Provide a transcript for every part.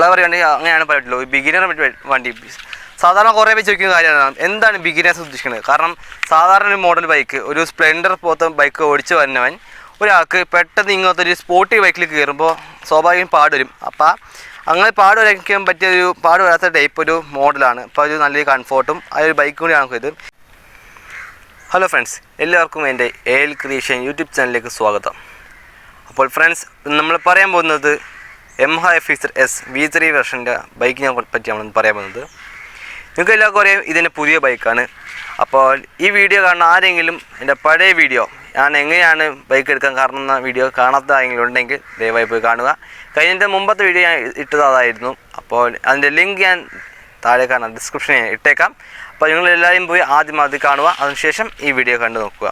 ഉള്ളവർ പറയുകയാണെങ്കിൽ അങ്ങനെയാണ് പറ്റുള്ളൂ ബിഗിനർ വണ്ടി. സാധാരണ കുറേ പേര് ചോദിക്കുന്ന കാര്യമാണ് എന്താണ് ബിഗിനേഴ്സ് ഉദ്ദേശിക്കുന്നത്? കാരണം സാധാരണ ഒരു മോഡൽ ബൈക്ക് ഒരു സ്പ്ലെൻഡർ പോലത്തെ ബൈക്ക് ഓടിച്ച് വന്നവൻ ഒരാൾക്ക് പെട്ടെന്ന് ഇങ്ങനത്തെ ഒരു സ്പോർട്ടി ബൈക്കിൽ കയറുമ്പോൾ സ്വാഭാവികം പാടുവരും വരും. അപ്പം അങ്ങനെ പാട് വരയ്ക്കാൻ പറ്റിയ ഒരു പാട് വരാത്ത ടൈപ്പ് ഒരു മോഡലാണ് അപ്പോൾ ഒരു നല്ലൊരു കംഫോർട്ടും ആ ഒരു ബൈക്കും കൂടിയാണ് ഇത് ഹലോ ഫ്രണ്ട്സ് എല്ലാവർക്കും എന്റെ എൽ ക്രിയേഷൻ യൂട്യൂബ് ചാനലിലേക്ക് സ്വാഗതം. അപ്പോൾ ഫ്രണ്ട്സ് നമ്മൾ പറയാൻ പോകുന്നത് എം ഹൈ ഇസർ എസ് വി ത്രീ വെർഷന്റെ ബൈക്കിനെ പറ്റി നമ്മൾ പറയാൻ പോകുന്നത്. നിങ്ങൾക്ക് എല്ലാവർക്കും അറിയാം ഇതിന്റെ പുതിയ ബൈക്കാണ് അപ്പോൾ ഈ വീഡിയോ കാണുന്ന ആരെങ്കിലും എന്റെ പഴയ വീഡിയോ ഞാൻ എങ്ങനെയാണ് ബൈക്ക് എടുക്കാൻ കാരണം എന്ന വീഡിയോ കാണാത്ത ആരെങ്കിലും ഉണ്ടെങ്കിൽ ദയവായി പോയി കാണുക. കഴിഞ്ഞതിന്റെ മുമ്പത്തെ വീഡിയോ ഞാൻ ഇട്ടത് അതായിരുന്നു. അപ്പോൾ അതിന്റെ ലിങ്ക് ഞാൻ താഴെ കാണാം ഡിസ്ക്രിപ്ഷനിൽ ഇട്ടേക്കാം. അപ്പോൾ നിങ്ങൾ എല്ലാവരും പോയി ആദ്യം അത് കാണുക അതിനുശേഷം ഈ വീഡിയോ കണ്ടു നോക്കുക.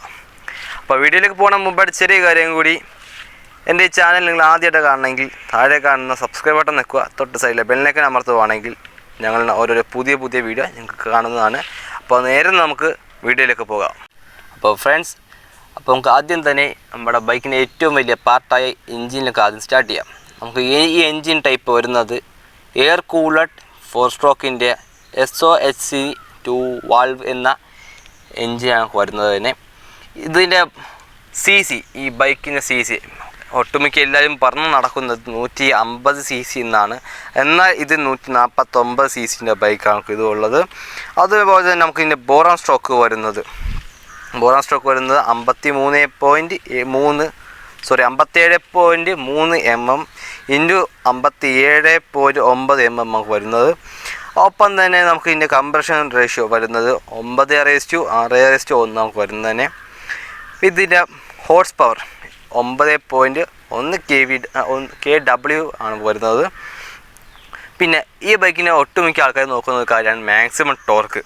അപ്പോൾ വീഡിയോയിലേക്ക് പോകണ മുമ്പായിട്ട് ചെറിയ കാര്യം കൂടി എന്റെ ഈ ചാനൽ നിങ്ങൾ ആദ്യമായിട്ട് കാണണമെങ്കിൽ താഴെ കാണുന്ന സബ്സ്ക്രൈബ് ബട്ടൺ നിൽക്കുക തൊട്ട് സൈഡിലെ ബെല്ലിനൊക്കെ അമർത്തുവാണെങ്കിൽ ഞങ്ങൾ ഓരോരോ പുതിയ പുതിയ വീഡിയോ നിങ്ങൾക്ക് കാണുന്നതാണ്. അപ്പോൾ നേരെ നമുക്ക് വീഡിയോയിലേക്ക് പോകാം. അപ്പോൾ ഫ്രണ്ട്സ് അപ്പോൾ നമുക്ക് ആദ്യം തന്നെ നമ്മുടെ ബൈക്കിന്റെ ഏറ്റവും വലിയ പാർട്ടായ എൻജിനിലൊക്കെ ആദ്യം സ്റ്റാർട്ട് ചെയ്യാം. നമുക്ക് ഈ എൻജിൻ ടൈപ്പ് വരുന്നത് air cooled four സ്ട്രോക്കിന്റെ S O H C two valve എന്ന എൻജിനാണ് വരുന്നത് തന്നെ. ഇതിന്റെ സി സി ഈ ബൈക്കിന്റെ സി സി ഒട്ടുമിക്ക എല്ലാവരും പറഞ്ഞു നടക്കുന്നത് നൂറ്റി അമ്പത് സി സി എന്നാണ്. എന്നാൽ ഇത് നൂറ്റി നാൽപ്പത്തൊമ്പത് സി സിന്റെ ബൈക്കാണ് ഇത് ഉള്ളത്. അതുപോലെ തന്നെ നമുക്ക് ഇതിന്റെ ബോറാൻ സ്ട്രോക്ക് വരുന്നത്. ബോറാൻ സ്ട്രോക്ക് വരുന്നത് അമ്പത്തി മൂന്ന് പോയിന്റ് മൂന്ന് സോറി അമ്പത്തേഴ് പോയിന്റ് മൂന്ന് എം എം ഇന്റു അമ്പത്തി ഏഴ് പോയിന്റ് ഒമ്പത് എം എം നമുക്ക് വരുന്നത്. ഒപ്പം തന്നെ നമുക്ക് ഇതിന്റെ കംപ്രഷൻ റേഷ്യോ വരുന്നത് ഒമ്പത് റേസ് ടു ആറ് റേസ് ടു ഒന്ന് നമുക്ക് വരുന്നതിന് ഇതിന്റെ ഹോഴ്സ് പവർ ഒമ്പത് പോയിന്റ് ഒന്ന് കെ വി കെ ഡബ്ല്യു ആണ് വരുന്നത്. പിന്നെ ഈ ബൈക്കിനെ ഒട്ടുമിക്ക ആൾക്കാർ നോക്കുന്ന ഒരു കാര്യമാണ് മാക്സിമം ടോർക്ക്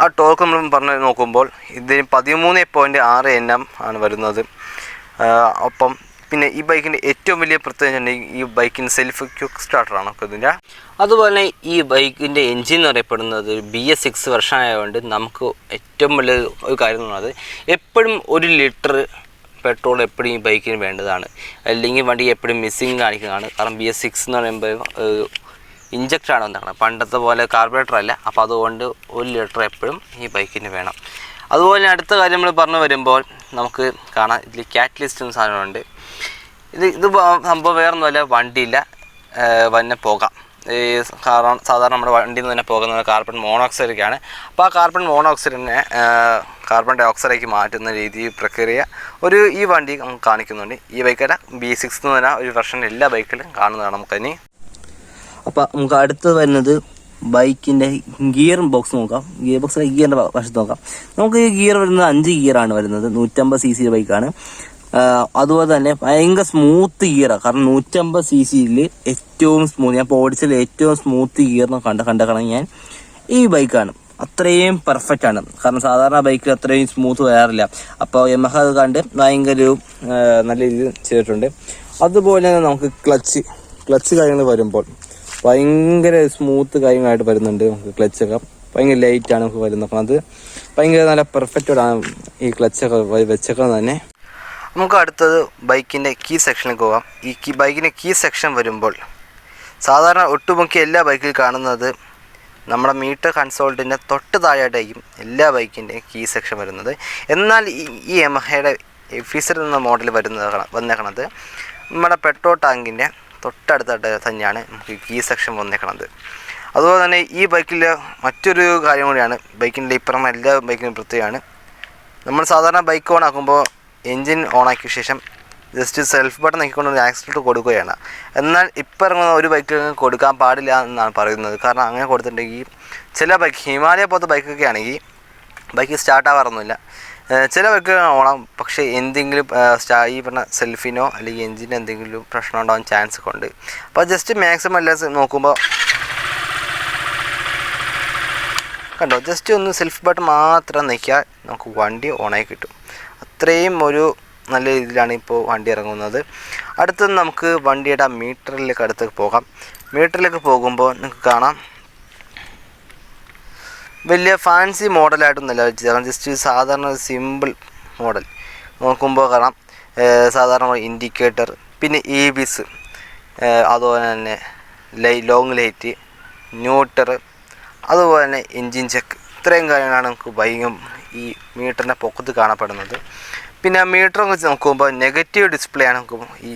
ആ ടോർക്ക് നമ്മൾ പറഞ്ഞ് നോക്കുമ്പോൾ ഇതിന് പതിമൂന്ന് പോയിന്റ് ആറ് എൻ എം ആണ് വരുന്നത്. ഒപ്പം പിന്നെ ഈ ബൈക്കിന്റെ ഏറ്റവും വലിയ പ്രത്യേകത ഈ ബൈക്കിന് സെൽഫ് ക്യുക്ക് സ്റ്റാർട്ടറാണ് ഇതിന്റെ. അതുപോലെ തന്നെ ഈ ബൈക്കിന്റെ എൻജിൻ എന്ന് പറയപ്പെടുന്നത് ബി എസ് സിക്സ് വർഷമായതുകൊണ്ട് നമുക്ക് ഏറ്റവും വലിയ ഒരു കാര്യം എന്ന് പറയുന്നത് എപ്പോഴും ഒരു ലിറ്റർ പെട്രോൾ എപ്പോഴും ഈ ബൈക്കിന് വേണ്ടതാണ്. അല്ലെങ്കിൽ വണ്ടി എപ്പോഴും മിസ്സിങ് കാണിക്കുന്നതാണ്. കാരണം ബി എസ് സിക്സ് എന്ന് പറയുമ്പോൾ ഇഞ്ചക്റ്റാണ് ഉണ്ടാക്കുന്നത് പണ്ടത്തെ പോലെ കാർബറേറ്റർ അല്ല. അപ്പോൾ അതുകൊണ്ട് ഒരു ലിറ്റർ എപ്പോഴും ഈ ബൈക്കിന് വേണം. അതുപോലെ അടുത്ത കാര്യം നമ്മൾ പറഞ്ഞു വരുമ്പോൾ നമുക്ക് കാണാം. ഇതിൽ കാറ്റലിസ്റ്റ് എന്ന സാധനമുണ്ട്. ഇത് ഇത് സംഭവം വേറെ ഒന്നുമല്ല വണ്ടിയില്ല വന്നെ പോകാം. ഈ സാധാരണ നമ്മുടെ വണ്ടിയിൽ നിന്ന് തന്നെ പോകുന്നത് കാർബൺ മോണോക്സൈഡൊക്കെയാണ് അപ്പോൾ ആ കാർബൺ മോണോക്സൈഡിനെ കാർബൺ ഡൈ ഓക്സൈഡാക്കി മാറ്റുന്ന രീതി പ്രക്രിയ ഒരു ഈ വണ്ടി നമുക്ക് കാണിക്കുന്നുണ്ട്. ഈ ബൈക്കല്ല ബി സിക്സ് എന്ന് പറഞ്ഞാൽ ഒരു വെർഷൻ എല്ലാ ബൈക്കിലും കാണുന്നതാണ് നമുക്കതിന്. അപ്പോൾ നമുക്ക് അടുത്തത് വരുന്നത് ബൈക്കിന്റെ ഗിയർ ബോക്സ് നോക്കാം. ഗിയർ ബോക്സിലെ ഗിയറിന്റെ വശത്ത് നോക്കാം. നമുക്ക് ഈ ഗിയർ വരുന്നത് അഞ്ച് ഗിയറാണ് വരുന്നത്. നൂറ്റമ്പത് സി സി ബൈക്കാണ് അതുപോലെ തന്നെ ഭയങ്കര സ്മൂത്ത് ഗിയറാണ് കാരണം നൂറ്റമ്പത് സി സിയിൽ ഏറ്റവും സ്മൂത്ത് ഞാൻ ഓടിച്ചതിൽ ഏറ്റവും സ്മൂത്ത് ഗിയർ കണ്ട കണ്ടക്കണം ഞാൻ ഈ ബൈക്കാണ് അത്രയും പെർഫെക്റ്റ് ആണ്. കാരണം സാധാരണ ബൈക്കിൽ അത്രയും സ്മൂത്ത് വരാറില്ല. അപ്പോൾ യമഹ അത് കണ്ട് ഭയങ്കര നല്ല രീതിയിൽ ചെയ്തിട്ടുണ്ട്. അതുപോലെ തന്നെ നമുക്ക് ക്ലച്ച് ക്ലച്ച് കാര്യങ്ങൾ വരുമ്പോൾ ഭയങ്കര സ്മൂത്ത് കാര്യങ്ങളായിട്ട് വരുന്നുണ്ട് നമുക്ക് ക്ലച്ചൊക്കെ ഭയങ്കര ലൈറ്റാണ് നമുക്ക് വരുന്നത്. അപ്പം അത് ഭയങ്കര നല്ല പെർഫെക്റ്റോടാണ് ഈ ക്ലച്ചൊക്കെ വെച്ചൊക്കെ തന്നെ. നമുക്ക് അടുത്തത് ബൈക്കിന്റെ കീ സെക്ഷനിലേക്ക് പോകാം ഈ കീ ബൈക്കിന്റെ കീ സെക്ഷൻ വരുമ്പോൾ സാധാരണ ഒട്ടുമുക്കിയ എല്ലാ ബൈക്കിൽ കാണുന്നത് നമ്മുടെ മീറ്റർ കൺസോൾട്ടിന്റെ തൊട്ട് താഴെയായിട്ടായിരിക്കും എല്ലാ ബൈക്കിന്റെയും കീ സെക്ഷൻ വരുന്നത്. എന്നാൽ ഈ എമഹയുടെ എഫീസർ എന്ന മോഡൽ വരുന്നത് വന്നേക്കണത്. നമ്മുടെ പെട്രോൾ ടാങ്കിന്റെ തൊട്ടടുത്തായിട്ട് തന്നെയാണ് നമുക്ക് കീ സെക്ഷൻ വന്നേക്കണത്. അതുപോലെ തന്നെ ഈ ബൈക്കിലെ മറ്റൊരു കാര്യം കൂടിയാണ് ബൈക്കിന്റെ ഇപ്പുറം എല്ലാ ബൈക്കിനും പ്രത്യേകമാണ് നമ്മൾ സാധാരണ ബൈക്ക് ഓൺ ആക്കുമ്പോൾ എൻജിൻ ഓൺ ആക്കിയ ശേഷം ജസ്റ്റ് സെൽഫ് ബട്ടൺ നോക്കിക്കൊണ്ട് ആക്സിഡന്റ് കൊടുക്കുകയാണ്. എന്നാൽ ഇപ്പോൾ ഇറങ്ങുന്ന ഒരു ബൈക്കിൽ കൊടുക്കാൻ പാടില്ല എന്നാണ് പറയുന്നത്. കാരണം അങ്ങനെ കൊടുത്തിട്ടുണ്ടെങ്കിൽ ചില ബൈക്ക് ഹിമാലയ പോലത്തെ ബൈക്കൊക്കെ ആണെങ്കിൽ ബൈക്ക് സ്റ്റാർട്ട് ആവാറൊന്നുമില്ല. ചില ബൈക്ക് ഓണം പക്ഷേ എന്തെങ്കിലും സ്റ്റാ ഈ പറഞ്ഞ സെൽഫിനോ അല്ലെങ്കിൽ എഞ്ചിന്റെ എന്തെങ്കിലും പ്രശ്നം ഉണ്ടാകാൻ ചാൻസ് ഒക്കെ ഉണ്ട്. അപ്പോൾ ജസ്റ്റ് മാക്സിമം എല്ലാം നോക്കുമ്പോൾ കണ്ടോ ജസ്റ്റ് ഒന്ന് സെൽഫ് ബട്ടൺ മാത്രം നിൽക്കുക നമുക്ക് വണ്ടി ഓണായി കിട്ടും. അത്രയും ഒരു നല്ല രീതിയിലാണ് ഇപ്പോൾ വണ്ടി ഇറങ്ങുന്നത്. അടുത്തത് നമുക്ക് വണ്ടിയുടെ മീറ്ററിലേക്ക് അടുത്തേക്ക് പോകാം. മീറ്ററിലേക്ക് പോകുമ്പോൾ നിങ്ങൾക്ക് കാണാം. വലിയ ഫാൻസി മോഡലായിട്ടൊന്നുമല്ല വെച്ചത് ജസ്റ്റ് സാധാരണ സിമ്പിൾ മോഡൽ. നോക്കുമ്പോൾ കാണാം. സാധാരണ ഇൻഡിക്കേറ്റർ പിന്നെ ഇ ബിസ് അതുപോലെ തന്നെ ലൈ ലോങ് ലൈറ്റ് ന്യൂട്ടർ അതുപോലെ തന്നെ എൻജിൻ ചെക്ക്. ഇത്രയും കാര്യങ്ങളാണ് നമുക്ക് ബൈക്കും ഈ മീറ്ററിന്റെ പൊക്കത്ത് കാണപ്പെടുന്നത്. പിന്നെ മീറ്റർ വെച്ച് നോക്കുമ്പോൾ നെഗറ്റീവ് ഡിസ്പ്ലേ ആണ് ഈ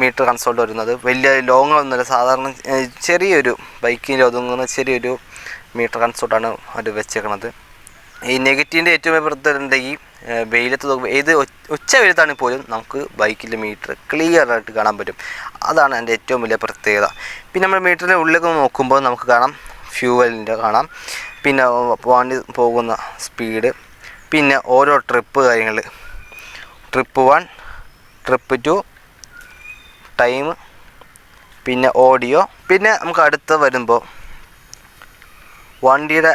മീറ്റർ കൺസോൾ വരുന്നത്. വലിയ ലോങ് ഒന്നുമില്ല സാധാരണ ചെറിയൊരു ബൈക്കിൽ ഒതുങ്ങുന്ന ചെറിയൊരു മീറ്റർ കൺസോൾട്ടാണ് അവർ വെച്ചേക്കണത്. ഈ നെഗറ്റീവിന്റെ ഏറ്റവും ഈ വെയിലത്ത് നോക്കുമ്പോൾ ഏത് ഉച്ച വെയിലത്താണെങ്കിൽ പോലും നമുക്ക് ബൈക്കിന്റെ മീറ്റർ ക്ലിയർ ആയിട്ട് കാണാൻ പറ്റും. അതാണ് എന്റെ ഏറ്റവും വലിയ പ്രത്യേകത. പിന്നെ നമ്മൾ മീറ്ററിന്റെ ഉള്ളിലേക്ക് നോക്കുമ്പോൾ നമുക്ക് കാണാം. ഫ്യൂവലിന്റെ കാണാം. പിന്നെ വണ്ടി പോകുന്ന സ്പീഡ്. പിന്നെ ഓരോ ട്രിപ്പ് കാര്യങ്ങൾ trip one trip two time പിന്നെ ഓഡിയോ. പിന്നെ നമുക്ക് അടുത്ത് വരുമ്പോൾ വണ്ടിയുടെ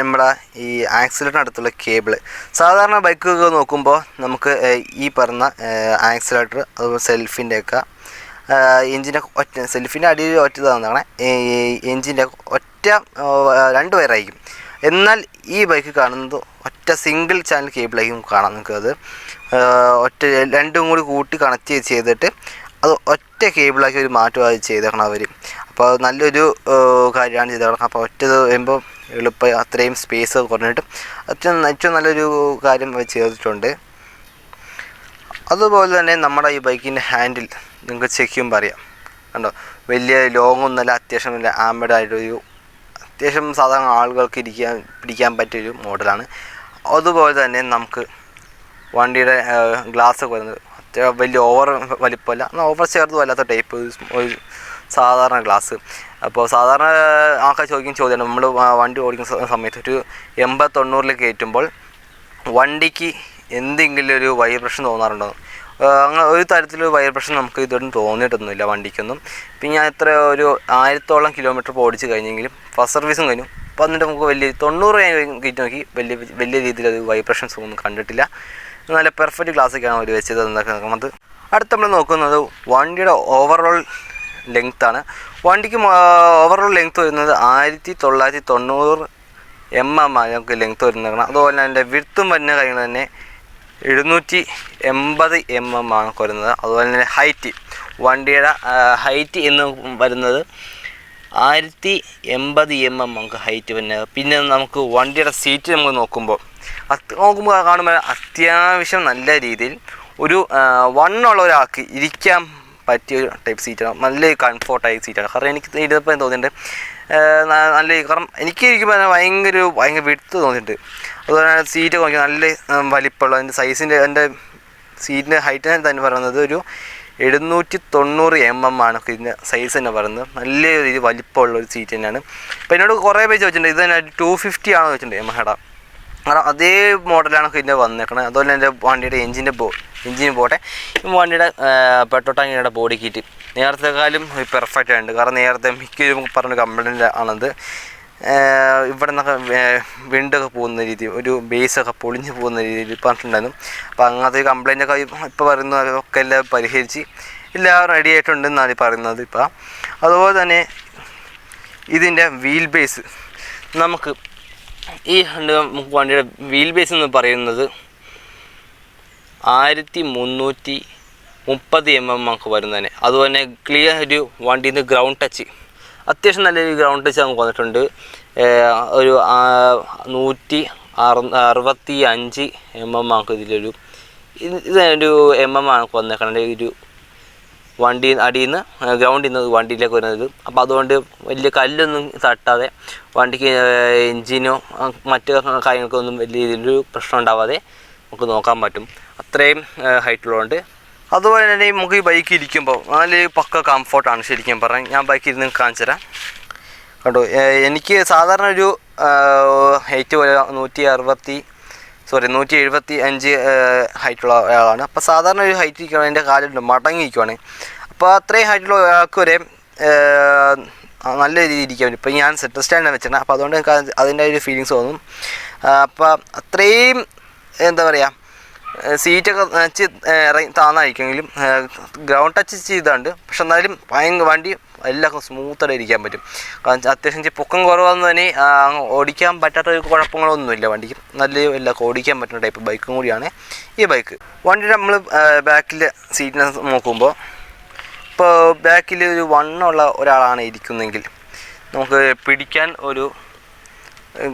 നമ്മുടെ ഈ ആക്സിലേറ്ററിന് അടുത്തുള്ള കേബിൾ. സാധാരണ ബൈക്കൊക്കെ നോക്കുമ്പോൾ നമുക്ക് ഈ പറഞ്ഞ ആക്സിലേറ്റർ അതുപോലെ സെൽഫിന്റെയൊക്കെ എഞ്ചിന്റെ ഒറ്റ സെൽഫിന്റെ അടിയിൽ ഒറ്റ തന്നതാണ് എഞ്ചിന്റെ ഒറ്റ ആ, രണ്ട് വയറായിരിക്കും. എന്നാൽ ഈ ബൈക്ക് കാണുന്നത് ഒറ്റ സിംഗിൾ ചാനൽ കേബിളായിരിക്കും കാണാം അത് ഒറ്റ രണ്ടും കൂടി കൂട്ടി കണക്ട് ചെയ്തിട്ട് അത് ഒറ്റ കേബിളാക്കി ഒരു മാറ്റം ചെയ്തേക്കണം അവർ അപ്പോൾ നല്ലൊരു കാര്യമാണ് ചെയ്തേക്കണം. അപ്പോൾ ഒറ്റത് വരുമ്പോൾ എളുപ്പം അത്രയും സ്പേസ് കുറഞ്ഞിട്ട് ഏറ്റവും ഏറ്റവും നല്ലൊരു കാര്യം ചെയ്തിട്ടുണ്ട്. അതുപോലെ തന്നെ നമ്മുടെ ഈ ബൈക്കിന്റെ ഹാൻഡിൽ നിങ്ങൾക്ക് ചെക്ക് ചെയ്യുമ്പോൾ അറിയാം കണ്ടോ? വലിയ ലോങ്ങൊന്നുമല്ല അത്യാവശ്യം നല്ല ആംബഡ് ആയിട്ടൊരു അത്യാവശ്യം സാധാരണ ആളുകൾക്ക് ഇരിക്കാൻ പിടിക്കാൻ പറ്റിയൊരു മോഡലാണ്. അതുപോലെ തന്നെ നമുക്ക് വണ്ടിയുടെ ഗ്ലാസ് വരുന്നത് വലിയ ഓവർ വലിപ്പമല്ല എന്നാൽ ഓവർ ചേർത്തും അല്ലാത്ത ടൈപ്പ് ഒരു സാധാരണ ഗ്ലാസ്. അപ്പോൾ സാധാരണ ആൾക്കാർ ചോദിക്കുന്ന ചോദ്യമാണ് നമ്മൾ വണ്ടി ഓടിക്കുന്ന സമയത്ത് ഒരു എൺപത് തൊണ്ണൂറിൽ കയറ്റുമ്പോൾ വണ്ടിക്ക് എന്തെങ്കിലും ഒരു വൈബ്രേഷൻ തോന്നാറുണ്ടോ? അങ്ങനെ ഒരു തരത്തിലൊരു വൈബ്രേഷൻ നമുക്ക് ഇതൊന്നും തോന്നിയിട്ടൊന്നുമില്ല വണ്ടിക്കൊന്നും. പിന്നെ ഞാൻ എത്ര ഒരു ആയിരത്തോളം കിലോമീറ്റർ ഓടിച്ച് കഴിഞ്ഞെങ്കിലും ഫസ്റ്റ് സർവീസും കഴിഞ്ഞു. അപ്പോൾ എന്നിട്ട് നമുക്ക് വലിയ തൊണ്ണൂറ് കയറ്റി നോക്കി. വലിയ വലിയ രീതിയിൽ അത് വൈബ്രേഷൻസ് ഒന്നും കണ്ടിട്ടില്ല. നല്ല പെർഫെക്റ്റ് ക്ലാസ്സൊക്കെയാണ് അവർ വെച്ചത് നോക്കുന്നത് അടുത്ത് നമ്മൾ നോക്കുന്നത് വണ്ടിയുടെ ഓവറോൾ ലെങ്ത് ആണ്. വണ്ടിക്ക് ഓവറോൾ ലെങ്ത്ത് വരുന്നത് ആയിരത്തി തൊള്ളായിരത്തി തൊണ്ണൂറ് എം എം ആണ് നമുക്ക് ലെങ്ത്ത് വരുന്നത്. അതുപോലെ തന്നെ വിടുത്തും വരുന്ന കാര്യങ്ങൾ തന്നെ എഴുന്നൂറ്റി എൺപത് എം എം ആണ് വരുന്നത് അതുപോലെ തന്നെ ഹൈറ്റ്. വണ്ടിയുടെ ഹൈറ്റ് എന്ന് വരുന്നത് ആയിരത്തി എൺപത് എം എം നമുക്ക് ഹൈറ്റ് വരുന്നത് പിന്നെ നമുക്ക് വണ്ടിയുടെ സീറ്റ് നമുക്ക് നോക്കുമ്പോൾ അത് നോക്കുമ്പോൾ കാണുമ്പോൾ അത്യാവശ്യം നല്ല രീതിയിൽ ഒരു വണ്ണുള്ള ഒരാൾക്ക് ഇരിക്കാൻ പറ്റിയ ഒരു ടൈപ്പ് സീറ്റാണ് നല്ല കംഫോർട്ടായ സീറ്റാണ് കാരണം എനിക്ക് ഇരുന്നപ്പോൾ തോന്നിയിട്ടുണ്ട് നല്ല കാരണം എനിക്ക് ഇരിക്കുമ്പോൾ ഭയങ്കര ഭയങ്കര വിടുത്ത് തോന്നിയിട്ടുണ്ട് അതുപോലെ സീറ്റ് നോക്കി നല്ല വലിപ്പമുള്ള അതിന്റെ സൈസിന്റെ എന്റെ സീറ്റിന്റെ ഹൈറ്റ് തന്നെ പറയുന്നത് ഒരു എഴുന്നൂറ്റി തൊണ്ണൂറ് എം എം ആണ് ഇതിന്റെ സൈസ് തന്നെ പറയുന്നത്. നല്ല രീതിയിൽ വലിപ്പമുള്ള ഒരു സീറ്റ് തന്നെയാണ്. അപ്പോൾ എന്നോട് കുറേ പേര് ചോദിച്ചിട്ടുണ്ട് ഇത് തന്നെ ടു ഫിഫ്റ്റി ആണോ ചോദിച്ചിട്ടുണ്ട് യമഹയുടെ കാരണം അതേ മോഡലാണ് ഇതിന്റെ വന്നേക്കണത് അതുപോലെ എന്റെ വണ്ടിയുടെ എഞ്ചിന്റെ ബോ എഞ്ചിന് പോട്ടെ. ഈ വണ്ടിയുടെ പെട്രോൾ ടാങ്കിയുടെ ബോഡി കിറ്റ് നേരത്തെക്കാളും പെർഫെക്റ്റ് ആയിട്ടുണ്ട്. കാരണം നേരത്തെ മിക്ക പറഞ്ഞ കംപ്ലൈന്റ് ആണത്. ഇവിടെ നിന്നൊക്കെ വിണ്ടൊക്കെ പോകുന്ന രീതി ഒരു ബേസൊക്കെ പൊളിഞ്ഞു പോകുന്ന രീതിയിൽ പറഞ്ഞിട്ടുണ്ടായിരുന്നു. അപ്പോൾ അങ്ങനത്തെ കംപ്ലൈന്റ് ഒക്കെ ഇപ്പോൾ പറയുന്നതൊക്കെ എല്ലാം പരിഹരിച്ച് എല്ലാം റെഡി ആയിട്ടുണ്ടെന്നാണ് പറയുന്നത് ഇപ്പോൾ അതുപോലെ തന്നെ ഇതിന്റെ വീൽ ബേസ് നമുക്ക് ഈ വണ്ടിയുടെ വീൽ ബേസ് എന്ന് പറയുന്നത് ആയിരത്തി മുന്നൂറ്റി മുപ്പത് എം എം നമുക്ക് വരുന്നതിന് അതുപോലെ ക്ലിയർ ഒരു വണ്ടിയിൽ നിന്ന് ഗ്രൗണ്ട് ടച്ച് അത്യാവശ്യം നല്ലൊരു ഗ്രൗണ്ട് ടച്ച് നമുക്ക് വന്നിട്ടുണ്ട്. ഒരു നൂറ്റി അറു അറുപത്തി അഞ്ച് എം എം നമുക്ക് ഇതിലൊരു. ഇത് ഒരു എം എം ആണ് വന്നേക്കണേ ഒരു വണ്ടി അടിയിൽ നിന്ന് ഗ്രൗണ്ടിൽ നിന്ന് വണ്ടിയിലേക്ക് വരുന്നത്. അപ്പോൾ അതുകൊണ്ട് വലിയ കല്ലൊന്നും തട്ടാതെ വണ്ടിക്ക് എൻജിനോ മറ്റ് കാര്യങ്ങൾക്കൊന്നും വലിയ രീതിയിലൊരു പ്രശ്നം ഉണ്ടാവാതെ നമുക്ക് നോക്കാൻ പറ്റും. അത്രയും ഹൈറ്റുള്ളതുകൊണ്ട് അതുപോലെ തന്നെ നമുക്ക് ഈ ബൈക്ക് ഇരിക്കുമ്പോൾ നല്ല പക്ക കംഫർട്ടാണ് ശരിക്കും പറഞ്ഞാൽ ഞാൻ ബൈക്കിൽ ഇരുന്ന് കാണിച്ചു തരാം. കണ്ടോ എനിക്ക് സാധാരണ ഒരു ഹൈറ്റ് പോലെ നൂറ്റി അറുപത്തി സോറി നൂറ്റി എഴുപത്തി അഞ്ച് ഹൈറ്റുള്ള ഒരാളാണ്. അപ്പോൾ സാധാരണ ഒരു ഹൈറ്റ് ഇരിക്കുകയാണ് എന്റെ കാലുണ്ട് മടങ്ങി ഇരിക്കുവാണ്. അപ്പോൾ അത്രയും ഹൈറ്റുള്ള ഒരാൾക്ക് വരെ നല്ല രീതിയിൽ ഇരിക്കാൻ പറ്റും. ഇപ്പോൾ ഞാൻ സെറ്റർ സ്റ്റാൻഡാണ് വെച്ചിട്ടുണ്ട് അപ്പോൾ അതുകൊണ്ട് അതിന്റെ ഒരു ഫീലിങ്സ് തോന്നും. അപ്പോൾ അത്രയും എന്താ പറയുക സീറ്റൊക്കെ വെച്ച് ഇറങ്ങി താന്നായിരിക്കുമെങ്കിലും ഗ്രൗണ്ട് ടച്ച് ചെയ്താണ്ട് പക്ഷെ എന്നാലും ഭയങ്കര വണ്ടി എല്ലാവർക്കും സ്മൂത്തായിട്ട് ഇരിക്കാൻ പറ്റും. കാരണം അത്യാവശ്യം പൊക്കം കുറവാന്ന് തന്നെ ഓടിക്കാൻ പറ്റാത്ത ഒരു കുഴപ്പങ്ങളൊന്നുമില്ല വണ്ടിക്ക്. നല്ല എല്ലാവർക്കും ഓടിക്കാൻ പറ്റുന്ന ടൈപ്പ് ബൈക്കും കൂടിയാണ് ഈ ബൈക്ക് വണ്ടി നമ്മൾ ബാക്കിലെ സീറ്റിനെ നോക്കുമ്പോൾ ഇപ്പോൾ ബാക്കിൽ ഒരു വണ്ണമുള്ള ഒരാളാണ് ഇരിക്കുന്നതെങ്കിൽ നമുക്ക് പിടിക്കാൻ ഒരു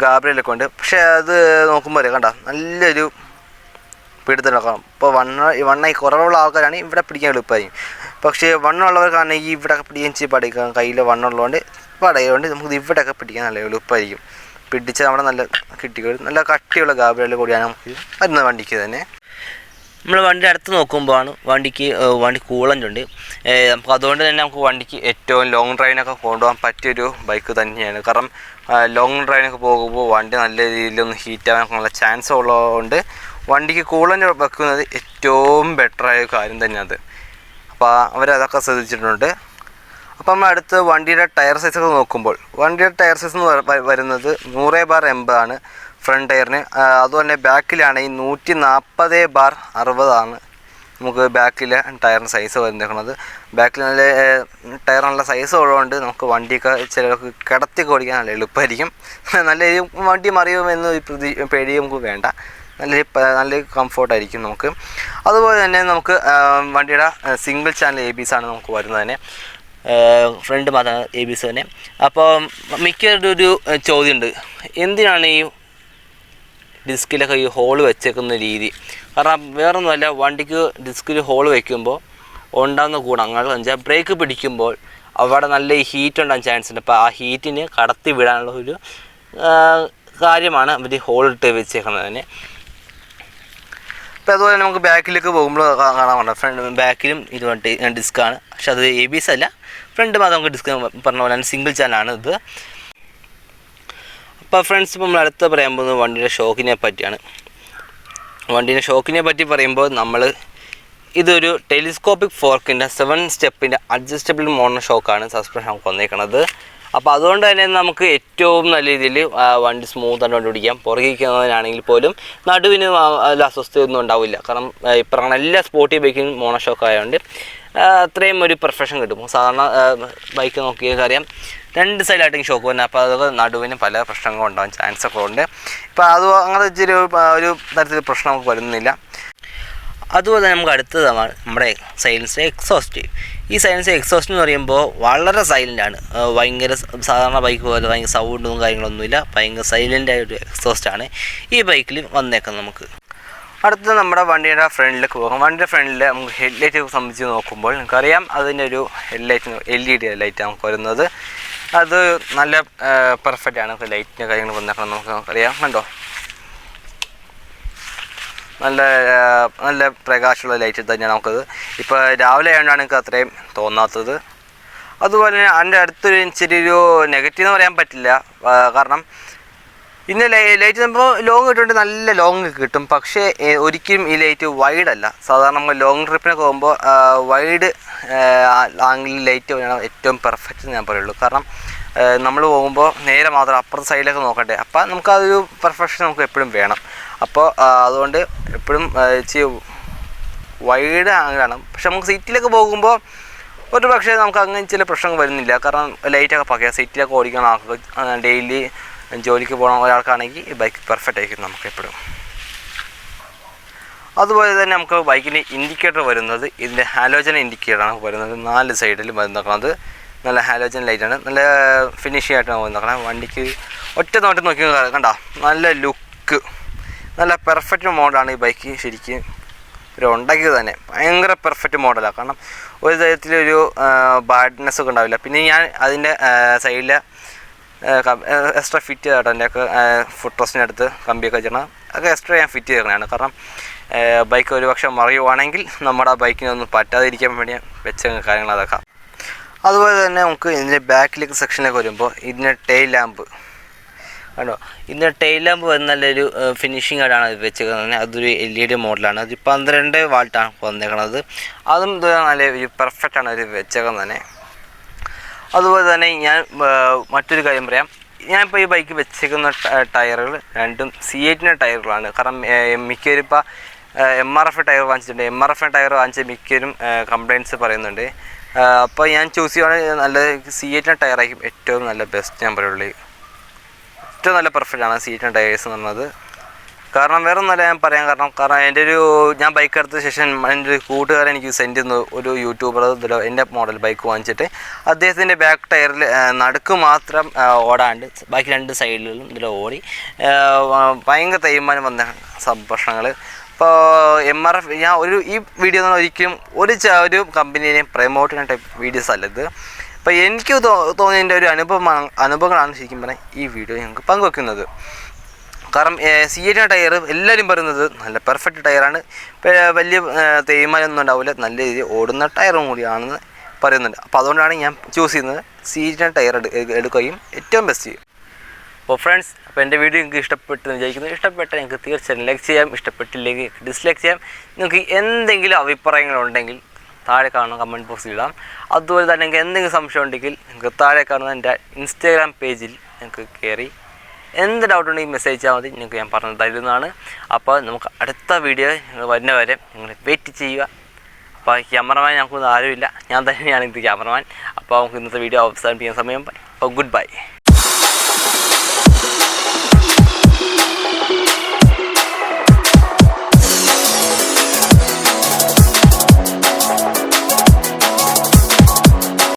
ഗാബ്രിയലൊക്കെ ഉണ്ട്. പക്ഷേ അത് നോക്കുമ്പോൾ കണ്ട നല്ലൊരു പിടുത്തം ഇപ്പോൾ വണ്ണ വണ്ണ ഈ കുറവുള്ള ആൾക്കാരാണ് ഇവിടെ പിടിക്കാൻ എളുപ്പമായിരിക്കും. പക്ഷേ വണ്ണമുള്ളവർക്കാണെങ്കിൽ ഇവിടെ പിടിക്കാൻ പഠിക്കാം കയ്യിൽ വണ്ണമുള്ളതുകൊണ്ട് പടയുകൊണ്ട് നമുക്ക് ഇവിടെയൊക്കെ പിടിക്കാൻ നല്ല എളുപ്പമായിരിക്കും. പിടിച്ച് നമ്മുടെ നല്ല കിട്ടിക്കോളും. നല്ല കട്ടിയുള്ള ഗാബികളിൽ കൂടിയാണ് നമുക്ക് വരുന്നത് വണ്ടിക്ക് തന്നെ. നമ്മൾ വണ്ടി അടുത്ത് നോക്കുമ്പോഴാണ് വണ്ടിക്ക് വണ്ടി കൂളന്റുണ്ട്. നമുക്ക് അതുകൊണ്ട് തന്നെ നമുക്ക് വണ്ടിക്ക് ഏറ്റവും ലോങ് ഡ്രൈവിനൊക്കെ കൊണ്ടുപോകാൻ പറ്റിയൊരു ബൈക്ക് തന്നെയാണ്. കാരണം ലോങ് ഡ്രൈവിനൊക്കെ പോകുമ്പോൾ വണ്ടി നല്ല രീതിയിലൊന്ന് ഹീറ്റ് ആവാനൊക്കെ നല്ല ചാൻസ് ഉള്ളതുകൊണ്ട് വണ്ടിക്ക് കൂളന്റ് വെക്കുന്നത് ഏറ്റവും ബെറ്ററായ കാര്യം തന്നെയാണ് അത്. അപ്പോൾ അവരതൊക്കെ ശ്രദ്ധിച്ചിട്ടുണ്ട്. അപ്പോൾ നമ്മൾ അടുത്ത് വണ്ടിയുടെ ടയർ സൈസൊക്കെ നോക്കുമ്പോൾ വണ്ടിയുടെ ടയർ സൈസ് എന്ന് വരുന്നത് നൂറ് ബാർ എൺപതാണ് ഫ്രണ്ട് ടയറിന് അതുപോലെ ബാക്കിലാണെങ്കിൽ നൂറ്റി നാൽപ്പത് ബാർ അറുപതാണ് നമുക്ക് ബാക്കിലെ ടയറിന് സൈസ് വന്നിരിക്കുന്നത്. ബാക്കിൽ നല്ല ടയർ നല്ല സൈസ് ഉള്ളതുകൊണ്ട് നമുക്ക് വണ്ടിയൊക്കെ ചിലർക്ക് കിടത്തി ഓടിക്കാൻ നല്ല എളുപ്പമായിരിക്കും. നല്ല രീതിയിൽ വണ്ടി മറിയുമെന്ന് പ്രതി പേടി നമുക്ക് വേണ്ട. നല്ല നല്ലൊരു നല്ല കംഫോർട്ടായിരിക്കും നമുക്ക്. അതുപോലെ തന്നെ നമുക്ക് വണ്ടിയുടെ സിംഗിൾ ചാനൽ എ ബി ആണ് നമുക്ക് വരുന്നത് തന്നെ. ഫ്രണ്ട് മാത്രമാണ് എ ബി തന്നെ. അപ്പോൾ മിക്കവരുടെ ഒരു ചോദ്യമുണ്ട്. എന്തിനാണ് ഈ ഡിസ്കിലൊക്കെ ഈ ഹോൾ വെച്ചേക്കുന്ന രീതി? കാരണം വേറൊന്നുമല്ല വണ്ടിക്ക് ഡിസ്കിൽ ഹോൾ വയ്ക്കുമ്പോൾ ഉണ്ടാകുന്ന ഗുണങ്ങൾ വെച്ചാൽ ബ്രേക്ക് പിടിക്കുമ്പോൾ അവിടെ നല്ല ഹീറ്റ് ഉണ്ടാകാൻ ചാൻസ് ഉണ്ട്. അപ്പോൾ ആ ഹീറ്റിന് കടത്തി വിടാനുള്ള ഒരു കാര്യമാണ് അവർ ഹോൾ ഇട്ട് വെച്ചേക്കുന്നത് തന്നെ. അപ്പോൾ അതുപോലെ നമുക്ക് ബാക്കിലേക്ക് പോകുമ്പോൾ കാണാൻ ഫ്രണ്ട് ബാക്കിലും വണ്ടി ഡിസ്ക്കാണ് പക്ഷെ അത് എ ബി എസ് അല്ല. ഫ്രണ്ട് മാത്രം നമുക്ക് ഡിസ്ക് പറഞ്ഞ പോലെ തന്നെ സിംഗിൾ ചാനലാണ് ഇത്. അപ്പോൾ ഫ്രണ്ട്സ് ഇപ്പോൾ നമ്മൾ അടുത്ത പറയാൻ പോകുന്നത് വണ്ടിയുടെ ഷോക്കിനെ പറ്റിയാണ്. വണ്ടീന്റെ ഷോക്കിനെ പറ്റി പറയുമ്പോൾ നമ്മൾ ഇതൊരു ടെലിസ്കോപ്പിക് ഫോർക്കിന്റെ സെവൻ സ്റ്റെപ്പിന്റെ അഡ്ജസ്റ്റബിൾ മോണോ ഷോക്കാണ് സസ്പെൻഷൻ നമുക്ക് വന്നേക്കുന്നത് അപ്പോൾ അതുകൊണ്ട് തന്നെ നമുക്ക് ഏറ്റവും നല്ല രീതിയിൽ വണ്ടി സ്മൂത്തായിട്ട് വണ്ടി ഓടിക്കാം പുറകിരിക്കുന്നതിനാണെങ്കിൽ പോലും നടുവിന് അസ്വസ്ഥയൊന്നും ഉണ്ടാവില്ല. കാരണം ഇപ്പം എല്ലാ സ്പോർട്ടി ബൈക്കിനും മോണോ ഷോക്ക് ആയതുകൊണ്ട് അത്രയും ഒരു പെർഫെക്ഷൻ കിട്ടും. സാധാരണ ബൈക്ക് നോക്കിയാൽ അറിയാം രണ്ട് സൈഡിലായിട്ട് ഷോക്ക് വരുന്നത് അപ്പോൾ അതൊക്കെ നടുവിന് പല പ്രശ്നങ്ങളും ഉണ്ടാകാൻ ചാൻസ് ഒക്കെ ഉണ്ട്. ഇപ്പോൾ അത് അങ്ങനെ ഇച്ചിരി ഒരു ഒരു തരത്തിൽ പ്രശ്നം നമുക്ക് വരുന്നില്ല. അതുപോലെ തന്നെ നമുക്ക് അടുത്തതാണ് നമ്മുടെ സൈലൻസ് എക്സോസ്റ്റ് ഈ സൈലൻസ് എക്സോസ്റ്റ് എന്ന് പറയുമ്പോൾ വളരെ സൈലന്റ് ആണ്. ആ, ഭയങ്കര സാധാരണ ബൈക്ക് പോലെ ഭയങ്കര സൗണ്ടും കാര്യങ്ങളൊന്നുമില്ല. ഭയങ്കര ആയ ഒരു ആണ് ഈ ബൈക്കിൽ വന്നേക്കുന്നത് നമുക്ക്. അടുത്തത് നമ്മുടെ വണ്ടിയുടെ ഫ്രണ്ടിലേക്ക് പോകാം. വണ്ടിയുടെ ഫ്രണ്ടിൽ നമുക്ക് ഹെഡ്ലൈറ്റ് സംബന്ധിച്ച് നോക്കുമ്പോൾ നമുക്കറിയാം അതിന്റെ ഒരു headlight L E D light നമുക്ക് വരുന്നത്. അത് നല്ല പെർഫെക്റ്റ് ആണ്. ലൈറ്റിന്റെ കാര്യങ്ങൾ വന്നേക്കണം നമുക്ക് അറിയാം കണ്ടോ? നല്ല നല്ല പ്രകാശമുള്ള ലൈറ്റ് തന്നെയാണ് നമുക്കത്. ഇപ്പോൾ രാവിലെ ആയതുകൊണ്ടാണ് എനിക്ക് അത്രയും തോന്നാത്തത്. അതുപോലെ തന്നെ അതിന്റെ അടുത്തൊരു ഇച്ചിരി ഒരു നെഗറ്റീവ് എന്ന് പറയാൻ പറ്റില്ല. കാരണം ഇന്ന് ലൈറ്റ് നമ്മൾ ലോങ് കിട്ടുന്നുണ്ട് നല്ല ലോങ് കിട്ടും. പക്ഷേ ഒരിക്കലും ഈ ലൈറ്റ് വൈഡ് അല്ല. സാധാരണ നമ്മൾ ലോങ് ട്രിപ്പിനൊക്കെ പോകുമ്പോൾ വൈഡ് ആംഗിൾ ലൈറ്റ് വേണം ഏറ്റവും പെർഫെക്റ്റ് ഞാൻ പറയുള്ളൂ. കാരണം നമ്മൾ പോകുമ്പോൾ നേരെ മാത്രം അപ്പുറത്തെ സൈഡിലൊക്കെ നോക്കണ്ടേ. അപ്പോൾ നമുക്കതൊരു പെർഫെക്ഷൻ നമുക്ക് എപ്പോഴും വേണം. അപ്പോൾ അതുകൊണ്ട് എപ്പോഴും വൈഡ് ആംഗിളാണ് പക്ഷെ നമുക്ക് സീറ്റിലൊക്കെ പോകുമ്പോൾ ഒരു പക്ഷേ നമുക്ക് അങ്ങനെ ചില പ്രശ്നങ്ങൾ വരുന്നില്ല. കാരണം ലൈറ്റൊക്കെ പക്കയ സീറ്റിലൊക്കെ ഓടിക്കണം ആൾക്ക് ഡെയിലി ജോലിക്ക് പോകണം ഒരാൾക്കാണെങ്കിൽ ഈ ബൈക്ക് പെർഫെക്റ്റ് ആയിരിക്കും നമുക്ക് എപ്പോഴും. അതുപോലെ തന്നെ നമുക്ക് ബൈക്കിന്റെ ഇൻഡിക്കേറ്റർ വരുന്നത് ഇതിന്റെ ഹാലോജൻ ഇൻഡിക്കേറ്ററാണ് വരുന്നത്. നാല് സൈഡിലും വരുന്നത് നല്ല ഹാലോജൻ ലൈറ്റാണ് നല്ല ഫിനിഷിംഗ് ആയിട്ടാണ് നോക്കണം വണ്ടിക്ക് ഒറ്റ നോട്ടം നോക്കി കണ്ട? നല്ല ലുക്ക് നല്ല പെർഫെക്റ്റ് മോഡലാണ് ഈ ബൈക്ക് ശരിക്കും. ഒരു ഉണ്ടാക്കിയത് തന്നെ ഭയങ്കര പെർഫെക്റ്റ് മോഡലാണ് കാരണം ഒരു തരത്തിലൊരു ബാഡ്നെസ് ഒക്കെ ഉണ്ടാവില്ല. പിന്നെ ഞാൻ അതിന്റെ സൈഡിൽ എക്സ്ട്രാ ഫിറ്റ് ചെയ്തിട്ട് എന്റെയൊക്കെ ഫുഡ് അടുത്ത് കമ്പിയൊക്കെ വെച്ചിട്ട് അതൊക്കെ എക്സ്ട്രാ ഞാൻ ഫിറ്റ് ചെയ്തതാണ് കാരണം ബൈക്ക് ഒരു പക്ഷേ മറിയുവാണെങ്കിൽ നമ്മുടെ ആ ബൈക്കിനൊന്നും പറ്റാതിരിക്കാൻ വേണ്ടി വെച്ച കാര്യങ്ങൾ അതൊക്കെ. അതുപോലെ തന്നെ നമുക്ക് ഇതിന്റെ ബാക്കിലേക്ക് സെക്ഷനിലേക്ക് വരുമ്പോൾ ഇതിന്റെ ടെയിൽ ലാമ്പ് കണ്ടോ? ഇതിന്റെ ടെയിൽ ലാമ്പ് നല്ലൊരു ഫിനിഷിംഗ് ആയിട്ടാണ് ഇത് വെച്ചേക്കുന്നത്. അതൊരു എൽ ഇ ഡി മോഡലാണ് അത് പന്ത്രണ്ട് വാൾട്ടാണ് വന്നേക്കുന്നത് അതും ഇത് നല്ല ഒരു പെർഫെക്റ്റ് ആണ് ഇത് വെച്ചേക്കുന്നത് തന്നെ. അതുപോലെ തന്നെ ഞാൻ മറ്റൊരു കാര്യം പറയാം. ഞാനിപ്പോൾ ഈ ബൈക്ക് വെച്ചേക്കുന്ന ടയറുകൾ രണ്ടും സി എയ്റ്റിന്റെ ടയറുകളാണ് കാരണം മിക്കവരും ഇപ്പോൾ എം ആർ എഫ് ടയർ വാങ്ങിച്ചിട്ടുണ്ട്. എം ആർ എഫ് ടയർ വാങ്ങിച്ച മിക്കവരും കംപ്ലയിന്റ്സ് പറയുന്നുണ്ട്. അപ്പോൾ ഞാൻ ചൂസ് ചെയ്യുകയാണെങ്കിൽ നല്ല സി എയ്റ്റിന്റെ ടയറായിരിക്കും ഏറ്റവും നല്ല ബെസ്റ്റ് ഞാൻ പറയുള്ളൂ. ഏറ്റവും നല്ല പെർഫെക്റ്റ് ആണ് സി എയ്റ്റിന്റെ ടയേഴ്സ് എന്ന് പറഞ്ഞത്. കാരണം വേറെ ഒന്നല്ല ഞാൻ പറയാൻ കാരണം. കാരണം എന്റെ ഒരു ഞാൻ ബൈക്ക് എടുത്ത ശേഷം എന്റെ ഒരു കൂട്ടുകാരൻ എനിക്ക് സെൻഡ് ചെയ്യുന്ന ഒരു യൂട്യൂബർ ഇതിലോ എന്റെ മോഡൽ ബൈക്ക് വാങ്ങിച്ചിട്ട്. അദ്ദേഹത്തിന്റെ ബാക്ക് ടയറിൽ നടുക്ക് മാത്രം ഓടാണ്ട് ബാക്കി രണ്ട് സൈഡിലും ഇതിലോ ഓടി. ഭയങ്കര തേയ്മാനം വന്ന സംഭാഷണങ്ങൾ ഇപ്പോൾ എം ആർ എഫ് ഞാൻ ഒരു ഈ വീഡിയോ എന്ന് ഒരിക്കലും ഒരു ഒരു കമ്പനീനെയും പ്രമോട്ട് ചെയ്യുന്ന വീഡിയോസ് അല്ല ഇത്. അപ്പോൾ എനിക്ക് തോ തോന്നിയതിന്റെ ഒരു അനുഭവമാണ് അനുഭവങ്ങളാണ് ശരിക്കും പറഞ്ഞാൽ ഈ വീഡിയോ ഞങ്ങൾക്ക് പങ്കുവെക്കുന്നത്. കാരണം സി എ ടയർ എല്ലാവരും പറയുന്നത് നല്ല പെർഫെക്റ്റ് ടയറാണ് വലിയ തേയ്മാനൊന്നും ഉണ്ടാവില്ല. നല്ല രീതിയിൽ ഓടുന്ന ടയറും കൂടിയാണെന്ന് പറയുന്നുണ്ട്. അപ്പോൾ അതുകൊണ്ടാണ് ഞാൻ ചൂസ് ചെയ്യുന്നത് സി എ ടയർ എടുക്കുകയും ഏറ്റവും ബെസ്റ്റ് ചെയ്യും. അപ്പോൾ ഫ്രണ്ട്സ് അപ്പോൾ എന്റെ വീഡിയോ നിങ്ങൾക്ക് ഇഷ്ടപ്പെട്ടു എന്ന് വിചാരിക്കുന്നു. ഇഷ്ടപ്പെട്ട നിങ്ങൾക്ക് തീർച്ചയായും ലൈക്ക് ചെയ്യാം. ഇഷ്ടപ്പെട്ടില്ലെങ്കിൽ ഡിസ്ലൈക്ക് ചെയ്യാം. നിങ്ങൾക്ക് എന്തെങ്കിലും അഭിപ്രായങ്ങളുണ്ടെങ്കിൽ താഴെ കാണുന്ന കമന്റ് ബോക്സിൽ ഇടാം. അതുപോലെ തന്നെ നിങ്ങൾക്ക് എന്തെങ്കിലും സംശയം ഉണ്ടെങ്കിൽ നിങ്ങൾക്ക് താഴെ കാണുന്ന എന്റെ ഇൻസ്റ്റാഗ്രാം പേജിൽ നിങ്ങൾക്ക് കയറി എന്ത് ഡൗട്ട് ഉണ്ടെങ്കിൽ മെസ്സേജ് ചെയ്താൽ മതി. നിങ്ങൾക്ക് ഞാൻ പറഞ്ഞു തരുന്നതാണ്. അപ്പോൾ നമുക്ക് അടുത്ത വീഡിയോ വരുന്നവരെ നിങ്ങൾ വെയിറ്റ് ചെയ്യുക. അപ്പോൾ ക്യാമറമാൻ ഞങ്ങൾക്കൊന്നും ആരുമില്ല. ഞാൻ തന്നെയാണ് ഇത് ക്യാമറമാൻ അപ്പോൾ നമുക്ക് ഇന്നത്തെ വീഡിയോ അവസാനിപ്പിക്കുന്ന സമയം. അപ്പോൾ ഗുഡ് ബൈ